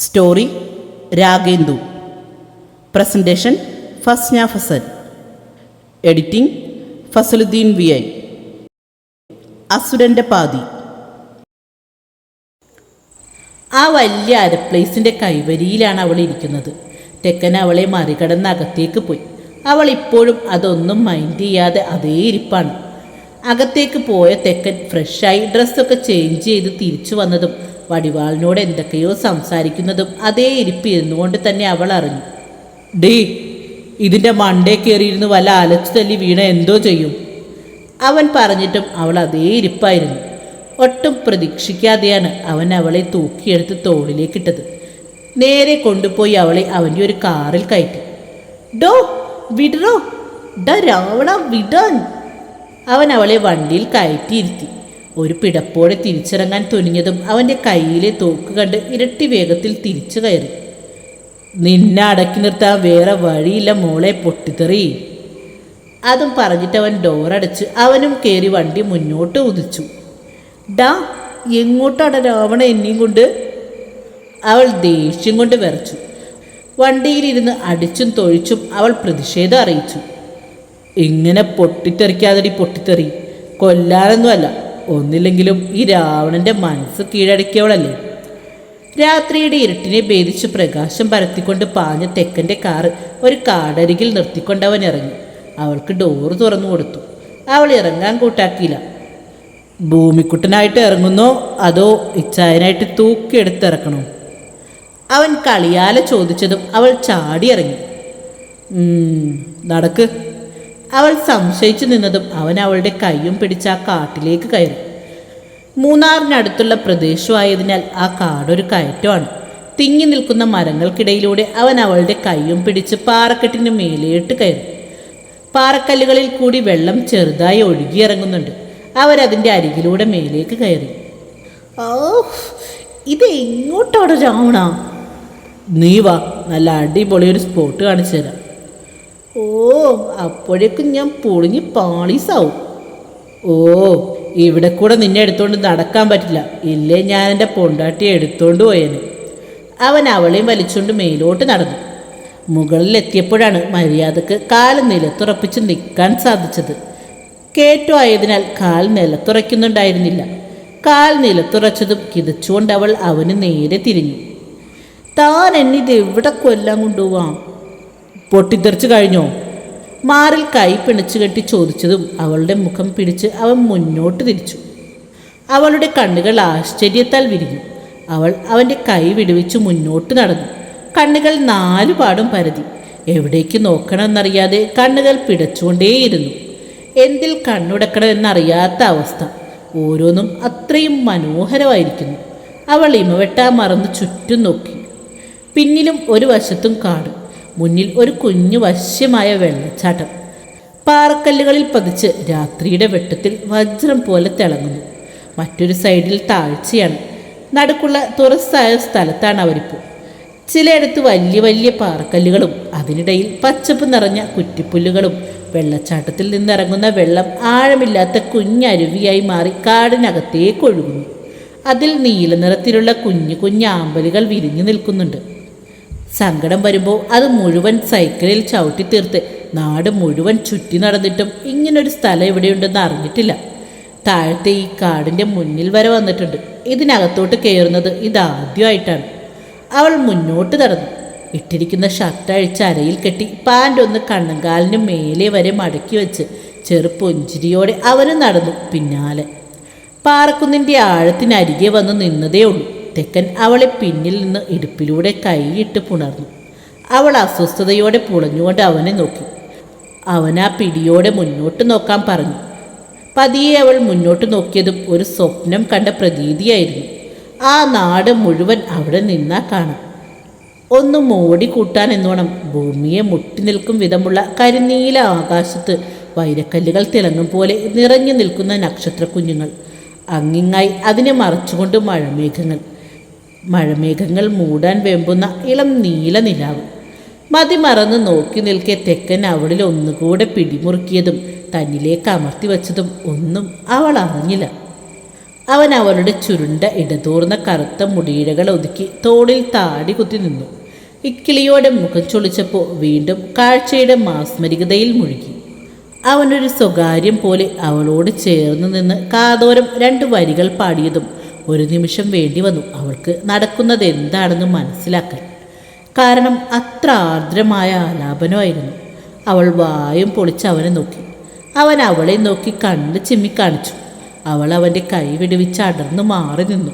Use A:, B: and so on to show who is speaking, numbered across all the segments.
A: Story Ragendu. Presentation Fasna Fasal. Editing Fasaluddin V I. അസുരന്റെ പാതി. ആ വലിയ അരപ്ലേസിന്റെ കൈവരിയിലാണ് അവൾ ഇരിക്കുന്നത്. തെക്കൻ അവളെ മറികടന്ന് അകത്തേക്ക് പോയി. അവൾ ഇപ്പോഴും അതൊന്നും മൈൻഡ് ചെയ്യാതെ അതേ ഇരിപ്പാണ്. അകത്തേക്ക് പോയ തെക്കൻ ഫ്രഷായി ഡ്രസ്സൊക്കെ ചേഞ്ച് ചെയ്ത് തിരിച്ചു വന്നതും വടിവാളിനോട് എന്തൊക്കെയോ സംസാരിക്കുന്നതും അതേ ഇരിപ്പിരുന്നുകൊണ്ട് തന്നെ അവൾ അറിഞ്ഞു. ഡേ ഇതിന്റെ മണ്ടേ കയറിയിരുന്ന് വല്ല അലച്ചു തല്ലി വീണ എന്തോ ചെയ്യും? അവൻ പറഞ്ഞിട്ടും അവൾ അതേ ഇരിപ്പായിരുന്നു. ഒട്ടും പ്രതീക്ഷിക്കാതെയാണ് അവൻ അവളെ തൂക്കിയെടുത്ത് തോളിലേക്കിട്ടത്. നേരെ കൊണ്ടുപോയി അവളെ അവന്റെ ഒരു കാറിൽ കയറ്റി. ഡോ വിടറോ. ഡ രാവണ വിടാൻ. അവൻ അവളെ വണ്ടിയിൽ കയറ്റിയിരുത്തി. ഒരു പിടപ്പോടെ തിരിച്ചിറങ്ങാൻ തുനിഞ്ഞതും അവന്റെ കയ്യിലെ തോക്ക് കണ്ട് ഇരട്ടി വേഗത്തിൽ തിരിച്ചു കയറി. നിന്നെ അടക്കി നിർത്താൻ വേറെ വഴിയില്ല മോളെ പൊട്ടിത്തെറി. അതും പറഞ്ഞിട്ട് അവൻ ഡോറടച്ച് അവനും കയറി വണ്ടി മുന്നോട്ട് ഉദിച്ചു ഡാ എങ്ങോട്ടാണ് രാവണ എന്നെയും കൊണ്ട്? അവൾ ദേഷ്യം കൊണ്ട് വിറച്ചു. വണ്ടിയിലിരുന്ന് അടിച്ചും തൊഴിച്ചും അവൾ പ്രതിഷേധം അറിയിച്ചു. ഇങ്ങനെ പൊട്ടിത്തെറിക്കാതടി പൊട്ടിത്തെറി. കൊല്ലാനൊന്നുമല്ല. ഒന്നില്ലെങ്കിലും ഈ രാവണന്റെ മനസ്സ് കീഴടക്കിയവളല്ലേ? രാത്രിയുടെ ഇരുട്ടിനെ ഭേദിച്ച് പ്രകാശം പരത്തിക്കൊണ്ട് പാഞ്ഞ തെക്കന്റെ കാറ് ഒരു കാടരികിൽ നിർത്തിക്കൊണ്ട് അവൻ ഇറങ്ങി. അവൾക്ക് ഡോറ് തുറന്നു കൊടുത്തു. അവൾ ഇറങ്ങാൻ കൂട്ടാക്കിയില്ല. ഭൂമിക്കുട്ടനായിട്ട് ഇറങ്ങുന്നോ? അതോ ഇച്ചായനായിട്ട് തൂക്കിയെടുത്തിറക്കണോ അവൻ കളിയാലെ ചോദിച്ചതും അവൾ ചാടി ഇറങ്ങി നടക്ക്. അവൾ സംശയിച്ചു നിന്നതും അവൻ അവളുടെ കൈയും പിടിച്ച് ആ കാട്ടിലേക്ക് കയറി. മൂന്നാറിനടുത്തുള്ള പ്രദേശമായതിനാൽ ആ കാടൊരു കയറ്റമാണ്. തിങ്ങി നിൽക്കുന്ന മരങ്ങൾക്കിടയിലൂടെ അവൻ അവളുടെ കൈയും പിടിച്ച് പാറക്കെട്ടിന് മേലേട്ട് കയറി. പാറക്കല്ലുകളിൽ കൂടി വെള്ളം ചെറുതായി ഒഴുകിയിറങ്ങുന്നുണ്ട്. അവരതിന്റെ അരികിലൂടെ മേലേക്ക് കയറി. ഓ ഇത് എങ്ങോട്ടാണ് രാവണ? നീ വാ നല്ല അടിപൊളി ഒരു സ്പോട്ട് കാണിച്ചു തരാം ഓ അപ്പോഴേക്കും ഞാൻ പൊളിഞ്ഞ് പാളീസാവും ഓ ഇവിടെ കൂടെ നിന്നെ എടുത്തോണ്ട് നടക്കാൻ പറ്റില്ല. ഇല്ലേ ഞാൻ എന്റെ പൊണ്ടാട്ടിയെ എടുത്തോണ്ട് പോയേനെ. അവൻ അവളെയും വലിച്ചുകൊണ്ട് മേലോട്ട് നടന്നു. മുകളിലെത്തിയപ്പോഴാണ് മര്യാദയ്ക്ക് കാൽ നിലത്തുറപ്പിച്ച് നിൽക്കാൻ സാധിച്ചത്. കേറ്റു ആയതിനാൽ കാൽ നിലത്തുറയ്ക്കുന്നുണ്ടായിരുന്നില്ല. കാൽ നിലത്തുറച്ചതും കിതച്ചുകൊണ്ട് അവൾ അവന് നേരെ തിരിഞ്ഞു. താൻ എന്നിത് എവിടെ കൊല്ലാൻ കൊണ്ടുപോവാം? പൊട്ടിത്തെറിച്ച് കഴിഞ്ഞോ. മാറിൽ കൈ പിണച്ചു കെട്ടി ചോദിച്ചതും അവളുടെ മുഖം പിടിച്ച് അവൻ മുന്നോട്ട് തിരിച്ചു. അവളുടെ കണ്ണുകൾ ആശ്ചര്യത്താൽ വിരിഞ്ഞു. അവൾ അവന്റെ കൈ വിടുവിച്ച് മുന്നോട്ട് നടന്നു. കണ്ണുകൾ നാലുപാടും പരതി. എവിടേക്ക് നോക്കണമെന്നറിയാതെ കണ്ണുകൾ പിടച്ചുകൊണ്ടേയിരുന്നു. എന്തിൽ കണ്ണുടക്കണമെന്നറിയാത്ത അവസ്ഥ. ഓരോന്നും അത്രയും മനോഹരമായിരിക്കുന്നു. അവൾ ഇമവെട്ടാ മറന്ന് ചുറ്റും നോക്കി. പിന്നിലും ഒരു വശത്തും കാട്. മുന്നിൽ ഒരു കുഞ്ഞു വശ്യമായ വെള്ളച്ചാട്ടം. പാറക്കല്ലുകളിൽ പതിച്ച് രാത്രിയുടെ വെട്ടത്തിൽ വജ്രം പോലെ തിളങ്ങുന്നു. മറ്റൊരു സൈഡിൽ താഴ്ചയാണ്. നടുക്കുള്ള തുറസ്സായ സ്ഥലത്താണ് അവരിപ്പോൾ ചിലയിടത്ത് വലിയ വലിയ പാറക്കല്ലുകളും അതിനിടയിൽ പച്ചപ്പ് നിറഞ്ഞ കുറ്റിപ്പുല്ലുകളും വെള്ളച്ചാട്ടത്തിൽ നിന്നിറങ്ങുന്ന വെള്ളം ആഴമില്ലാത്ത കുഞ്ഞരുവിയായി മാറി കാടിനകത്തേക്ക് ഒഴുകുന്നു. അതിൽ നീല നിറത്തിലുള്ള കുഞ്ഞു കുഞ്ഞു ആമ്പലുകൾ വിരിഞ്ഞു നിൽക്കുന്നുണ്ട്. സങ്കടം വരുമ്പോൾ അത് മുഴുവൻ സൈക്കിളിൽ ചവിട്ടി തീർത്ത് നാട് മുഴുവൻ ചുറ്റി നടന്നിട്ടും ഇങ്ങനൊരു സ്ഥലം ഇവിടെയുണ്ടെന്ന് അറിഞ്ഞിട്ടില്ല. താഴത്തെ ഈ കാടിന്റെ മുന്നിൽ വരെ വന്നിട്ടുണ്ട്. ഇതിനകത്തോട്ട് കയറുന്നത് ഇതാദ്യമായിട്ടാണ്. അവൾ മുന്നോട്ട് നടന്നു. ഇട്ടിരിക്കുന്ന ഷർട്ട് അഴിച്ച് അരയിൽ കെട്ടി പാന്റ് ഒന്ന് കണ്ണങ്കാലിന് മേലെ വരെ മടക്കി വെച്ച് ചെറു അവരും നടന്നു പിന്നാലെ. പാറക്കുന്നിന്റെ ആഴത്തിനരികെ വന്ന് നിന്നതേ ഉള്ളൂ. തെക്കൻ അവളെ പിന്നിൽ നിന്ന് ഇടുപ്പിലൂടെ കൈയിട്ട് പുണർന്നു. അവൾ അസ്വസ്ഥതയോടെ പുളഞ്ഞുകൊണ്ട് അവനെ നോക്കി. അവൻ ആ പിടിയോടെ മുന്നോട്ട് നോക്കാൻ പറഞ്ഞു. പതിയെ അവൾ മുന്നോട്ട് നോക്കിയതും ഒരു സ്വപ്നം കണ്ട പ്രതീതിയായിരുന്നു. ആ നാട് മുഴുവൻ അവിടെ നിന്നാ കാണാം. ഒന്ന് മോടി കൂട്ടാൻ എന്നോണം ഭൂമിയെ മുട്ടി നിൽക്കും വിധമുള്ള കരിനീല ആകാശത്ത് വൈരക്കല്ലുകൾ തിളങ്ങും പോലെ നിറഞ്ഞു നിൽക്കുന്ന നക്ഷത്ര കുഞ്ഞുങ്ങൾ അങ്ങിങ്ങായി അതിനെ മറച്ചുകൊണ്ട് മഴമേഘങ്ങൾ. മഴമേഘങ്ങൾ മൂടാൻ വെമ്പുന്ന ഇളം നീല നിലാവ്. മതിമറന്ന് നോക്കി നിൽക്കെ തെക്കൻ അവളിൽ ഒന്നുകൂടെ പിടിമുറുക്കിയതും തന്നിലേക്ക് അമർത്തി വച്ചതും ഒന്നും അവൾ അറിഞ്ഞില്ല. അവൻ അവളുടെ ചുരുണ്ട ഇടതൂർന്ന കറുത്ത മുടിയിഴകൾ ഒതുക്കി തോളിൽ താടി കുത്തി നിന്നു. ഇക്കിളിയോടെ മുഖം ചൊളിച്ചപ്പോൾ വീണ്ടും കാഴ്ചയുടെ മാസ്മരികതയിൽ മുഴുകി. അവനൊരു സ്വകാര്യം പോലെ അവളോട് ചേർന്ന് നിന്ന് കാതോരം രണ്ട് വരികൾ പാടിയതും ഒരു നിമിഷം വേണ്ടി വന്നു. അവൾക്ക് നടക്കുന്നത് എന്താണെന്ന് മനസ്സിലാക്കാൻ. കാരണം അത്ര ആർദ്രമായ ആലാപനമായിരുന്നു അവൾ വായും പൊളിച്ച് അവനെ നോക്കി. അവൻ അവളെ നോക്കി കണ്ണ് ചിമ്മി കാണിച്ചു. അവൾ അവന്റെ കൈ വിടുവിച്ച് അടർന്നു മാറി നിന്നു.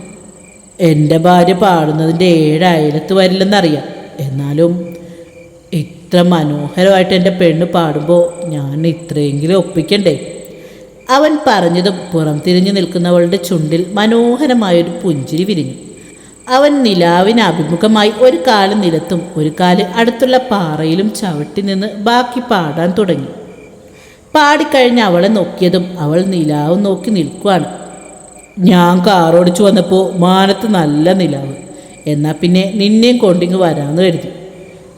A: എന്റെ ഭാര്യ പാടുന്നതിന്റെ ഏഴ് അയലത്ത് വരില്ലെന്നറിയാം. എന്നാലും ഇത്ര മനോഹരമായിട്ട് എന്റെ പെണ്ണ് പാടുമ്പോൾ ഞാൻ ഇത്രയെങ്കിലും ഒപ്പിക്കണ്ടേ? അവൻ പറഞ്ഞതും പുറം തിരിഞ്ഞു നിൽക്കുന്നവളുടെ ചുണ്ടിൽ മനോഹരമായൊരു പുഞ്ചിരി വിരിഞ്ഞു. അവൻ നിലാവിന് അഭിമുഖമായി ഒരു കാൽ നിലത്തും ഒരു കാൽ അടുത്തുള്ള പാറയിലും ചവിട്ടി നിന്ന് ബാക്കി പാടാൻ തുടങ്ങി. പാടിക്കഴിഞ്ഞ് അവളെ നോക്കിയതും അവൾ നിലാവ് നോക്കി നിൽക്കുവാണ്. ഞാൻ കാറോടിച്ചു വന്നപ്പോൾ മാനത്ത് നല്ല നിലാവ്. എന്നാൽ പിന്നെ നിന്നെയും കൊണ്ടിങ്ങ് വരാമെന്ന് കരുതി.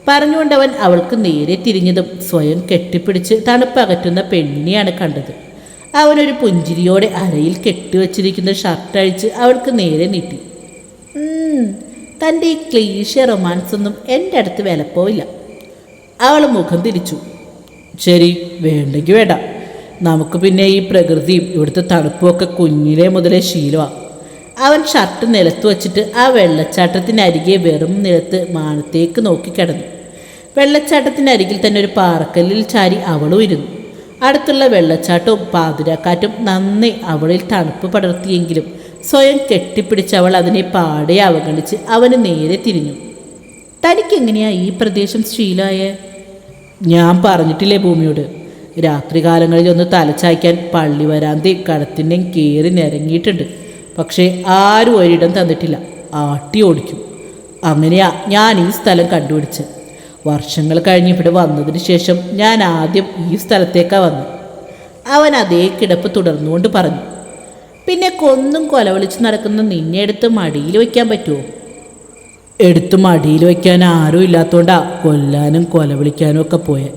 A: പറഞ്ഞുകൊണ്ടവൻ അവൾക്ക് നേരെ തിരിഞ്ഞതും സ്വയം കെട്ടിപ്പിടിച്ച് തണുപ്പകറ്റുന്ന പെണ്ണിനെയാണ് കണ്ടത്. അവനൊരു പുഞ്ചിരിയോടെ അരയിൽ കെട്ടിവച്ചിരിക്കുന്ന ഷർട്ട് അഴിച്ച് അവൾക്ക് നേരെ നീട്ടി. "ഉം, തന്റെ ഈ ക്ലീശ റൊമാൻസ് ഒന്നും എന്റെ അടുത്ത് വിലപ്പോവില്ല അവൾ മുഖം തിരിച്ചു. ശരി വേണ്ടെങ്കിൽ വേണ്ട. നമുക്ക് പിന്നെ ഈ പ്രകൃതിയും ഇവിടുത്തെ തണുപ്പുമൊക്കെ കുഞ്ഞിലെ മുതലേ ശീലമാണ് അവൻ ഷർട്ട് നിലത്ത് വച്ചിട്ട് ആ വെള്ളച്ചാട്ടത്തിനരികെ വെറും നിലത്ത് മാനത്തേക്ക് നോക്കി കിടന്നു. വെള്ളച്ചാട്ടത്തിനരികിൽ തന്നെ ഒരു പാറക്കല്ലിൽ ചാരി അവളും ഇരുന്നു. അടുത്തുള്ള വെള്ളച്ചാട്ടവും പാതിരാക്കാറ്റും നന്നേ അവളിൽ തണുപ്പ് പടർത്തിയെങ്കിലും സ്വയം കെട്ടിപ്പിടിച്ച് അവൾ അതിനെ പാടെ അവഗണിച്ച് അവന് നേരെ തിരിഞ്ഞു. തനിക്കെങ്ങനെയാ ഈ പ്രദേശം ശീലമായ ഞാൻ പറഞ്ഞിട്ടില്ലേ ഭൂമിയോട്? രാത്രികാലങ്ങളിൽ ഒന്ന് തലച്ചായ്ക്കാൻ പള്ളി വരാന്തി കടത്തിന്റെയും കയറി നിരങ്ങിയിട്ടുണ്ട്. പക്ഷേ ആരും ഒരിടം തന്നിട്ടില്ല. ആട്ടി ഓടിക്കും. അങ്ങനെയാ ഞാൻ ഈ സ്ഥലം കണ്ടുപിടിച്ച് വർഷങ്ങൾ കഴിഞ്ഞ് ഇവിടെ വന്നതിന് ശേഷം ഞാൻ ആദ്യം ഈ സ്ഥലത്തേക്കാണ് വന്നു അവൻ അതേ കിടപ്പ് തുടർന്നുകൊണ്ട് പറഞ്ഞു പിന്നെ കൊന്നും കൊലവിളിച്ച് നടക്കുന്ന നിന്നെ എടുത്ത് മടിയിൽ വയ്ക്കാൻ പറ്റുമോ എടുത്ത് മടിയിൽ വയ്ക്കാൻ ആരും ഇല്ലാത്തതുകൊണ്ടാ കൊല്ലാനും കൊലവിളിക്കാനും ഒക്കെ പോയെ.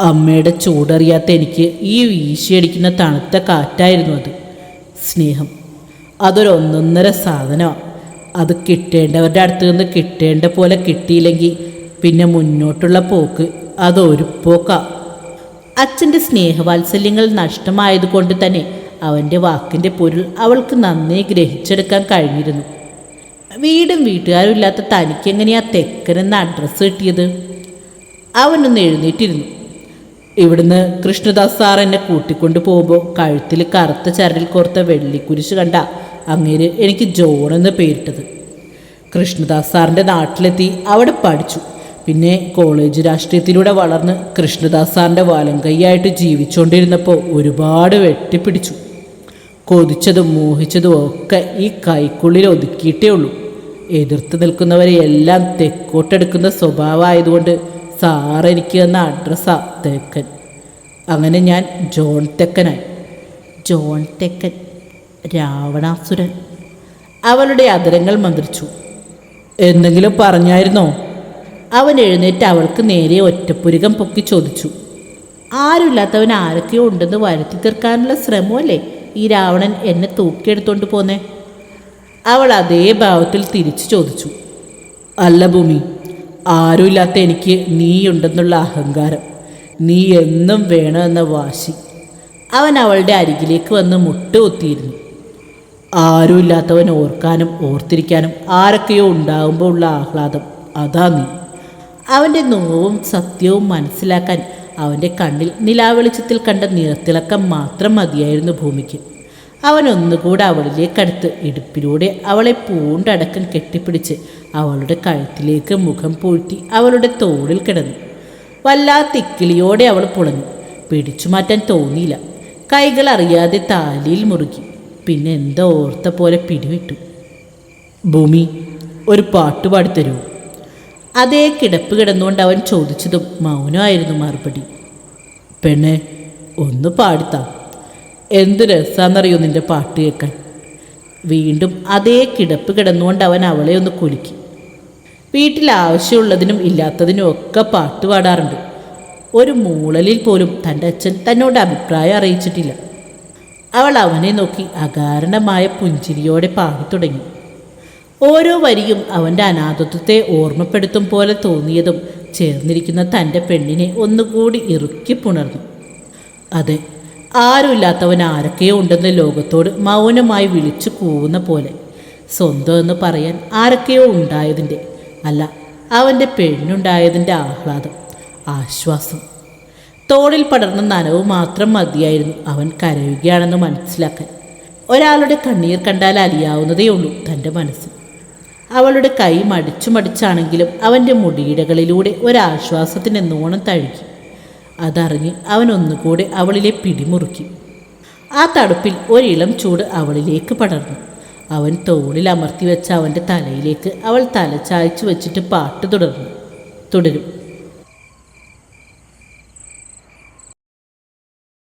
A: അമ്മയുടെ ചൂടറിയാത്ത എനിക്ക് ഈ വീശിയടിക്കുന്ന തണുത്ത കാറ്റായിരുന്നു അത്. സ്നേഹം. അതൊരൊന്നൊന്നര സാധനമാണ് അത് കിട്ടേണ്ടവരുടെ അടുത്ത് നിന്ന് കിട്ടേണ്ട പോലെ കിട്ടിയില്ലെങ്കിൽ പിന്നെ മുന്നോട്ടുള്ള പോക്ക് അതൊരു പോക്ക. അച്ഛന്റെ സ്നേഹവാത്സല്യങ്ങൾ നഷ്ടമായതുകൊണ്ട് തന്നെ അവന്റെ വാക്കിന്റെ പൊരുൾ അവൾക്ക് നന്നേ ഗ്രഹിച്ചെടുക്കാൻ കഴിഞ്ഞിരുന്നു. വീടും വീട്ടുകാരും ഇല്ലാത്ത തനിക്കെങ്ങനെയാ തെക്കനെന്ന അഡ്രസ്സ് കിട്ടിയത്? അവനൊന്ന് എഴുന്നേറ്റിരുന്നു. ഇവിടുന്ന് കൃഷ്ണദാസ് സാർ എന്നെ കൂട്ടിക്കൊണ്ട് പോകുമ്പോൾ കഴുത്തിൽ കറുത്ത ചരടിൽ കോർത്ത വെള്ളിക്കുരിശ് കണ്ട അങ്ങേര് എനിക്ക് ജോൺ എന്ന് പേരിട്ടത്. കൃഷ്ണദാസ് സാറിന്റെ നാട്ടിലെത്തി അവിടെ പഠിച്ചു. പിന്നെ കോളേജ് രാഷ്ട്രീയത്തിലൂടെ വളർന്ന് കൃഷ്ണദാസ് സാറിന്റെ വാലം കൈയായിട്ട് ജീവിച്ചുകൊണ്ടിരുന്നപ്പോൾ ഒരുപാട് വെട്ടിപ്പിടിച്ചു. കൊതിച്ചതും മോഹിച്ചതും ഒക്കെ ഈ കൈക്കുള്ളിൽ ഒതുക്കിയിട്ടേ ഉള്ളൂ. എതിർത്ത് നിൽക്കുന്നവരെ എല്ലാം തെക്കോട്ടെടുക്കുന്ന സ്വഭാവമായതുകൊണ്ട് സാറെനിക്ക് തന്ന അഡ്രസ്സാ തെക്കൻ. അങ്ങനെ ഞാൻ ജോൺ തെക്കനായി. ജോൺ തെക്കൻ രാവണാസുരൻ. അവളുടെ അതരങ്ങൾ മന്ത്രിച്ചു. എന്തെങ്കിലും പറഞ്ഞായിരുന്നോ? അവൻ എഴുന്നേറ്റ് അവൾക്ക് നേരെ ഒറ്റപ്പുരുകം പൊക്കി ചോദിച്ചു. ആരുമില്ലാത്തവൻ ആരൊക്കെയോ ഉണ്ടെന്ന് വരുത്തി തീർക്കാനുള്ള ശ്രമമല്ലേ ഈ രാവണൻ എന്നെ തൂക്കിയെടുത്തോണ്ട് പോന്നെ? അവൾ അതേ ഭാവത്തിൽ തിരിച്ചു ചോദിച്ചു. അല്ല ഭൂമി ആരുമില്ലാത്ത എനിക്ക് നീയുണ്ടെന്നുള്ള അഹങ്കാരം. നീ എന്നും വേണമെന്ന വാശി. അവൻ അവളുടെ അരികിലേക്ക് വന്ന് മുട്ടുകുത്തിയിരുന്നു ആരുമില്ലാത്തവൻ ഓർക്കാനും ഓർത്തിരിക്കാനും ആരൊക്കെയോ ഉണ്ടാകുമ്പോൾ ഉള്ള ആഹ്ലാദം. അതാ നീ. അവന്റെ നോവും സത്യവും മനസ്സിലാക്കാൻ അവന്റെ കണ്ണിൽ നിലാവെളിച്ചത്തിൽ കണ്ട നിറത്തിളക്കം മാത്രം മതിയായിരുന്നു ഭൂമിക്ക്. അവൻ ഒന്നുകൂടെ അവളിലേക്കടുത്ത് ഇടുപ്പിലൂടെ അവളെ പൂണ്ടടക്കം കെട്ടിപ്പിടിച്ച് അവളുടെ കഴുത്തിലേക്ക് മുഖം പൂഴ്ത്തി അവളുടെ തോളിൽ കിടന്നു. വല്ലാത്ത ഇക്കിളിയോടെ അവൾ പുളഞ്ഞു. പിടിച്ചു മാറ്റാൻ തോന്നിയില്ല. കൈകൾ അറിയാതെ താലിയിൽ മുറുകി. പിന്നെ എന്തോ ഓർത്ത പോലെ പിടിവിട്ടു. ഭൂമി ഒരു പാട്ട് പാടിത്തരുമോ അതേ കിടപ്പ് കിടന്നുകൊണ്ട് അവൻ ചോദിച്ചതും മൗനമായിരുന്നു മറുപടി. പെണ്ണെ ഒന്ന് പാടിത്താം. എന്ത് രസാന്നറിയോ നിന്റെ പാട്ട് കേൾക്കാൻ? വീണ്ടും അതേ കിടപ്പ് കിടന്നുകൊണ്ട് അവൻ അവളെ ഒന്ന് കുലുക്കി. വീട്ടിൽ ആവശ്യമുള്ളതിനും ഇല്ലാത്തതിനും ഒക്കെ പാട്ട് പാടാറുണ്ട്. ഒരു മൂളലിൽ പോലും തന്റെ അച്ഛൻ തന്നോട് അഭിപ്രായം അറിയിച്ചിട്ടില്ല. അവൾ അവനെ നോക്കി അകാരണമായ പുഞ്ചിരിയോടെ പാടി തുടങ്ങി. ഓരോ വരിയും അവന്റെ അനാഥത്വത്തെ ഓർമ്മപ്പെടുത്തും പോലെ തോന്നിയതും ചേർന്നിരിക്കുന്ന തന്റെ പെണ്ണിനെ ഒന്നുകൂടി ഇറുക്കി പുണർന്നു. അതെ ആരുമില്ലാത്തവൻ ആരൊക്കെയോ ഉണ്ടെന്ന് ലോകത്തോട് മൗനമായി വിളിച്ചു കൂവുന്ന പോലെ. സ്വന്തം എന്ന് പറയാൻ ആരൊക്കെയോ ഉണ്ടായതിന്റെ അല്ല അവന്റെ പെണ്ണുണ്ടായതിന്റെ ആഹ്ലാദം ആശ്വാസം. തോളിൽ പടർന്ന നനവ് മാത്രം മതിയായിരുന്നു അവൻ കരയുകയാണെന്ന് മനസ്സിലാക്കാൻ. ഒരാളുടെ കണ്ണീർ കണ്ടാൽ അലിയാവുന്നതേ ഉള്ളൂ തന്റെ മനസ്സ്. അവളുടെ കൈ മടിച്ചു മടിച്ചാണെങ്കിലും അവന്റെ മുടിയിടകളിലൂടെ ഒരാശ്വാസത്തിന്റെ നോണം തഴുകി. അതറിഞ്ഞ് അവൻ ഒന്നുകൂടെ അവളിലെ പിടിമുറുക്കി. ആ തടുപ്പിൽ ഒരിളം ചൂട് അവളിലേക്ക് പടർന്നു. അവൻ തോളിൽ അമർത്തി വെച്ച അവന്റെ തലയിലേക്ക് അവൾ തല ചായ്ച്ചു വെച്ചിട്ട് പാട്ട് തുടർന്നു. തുടരും.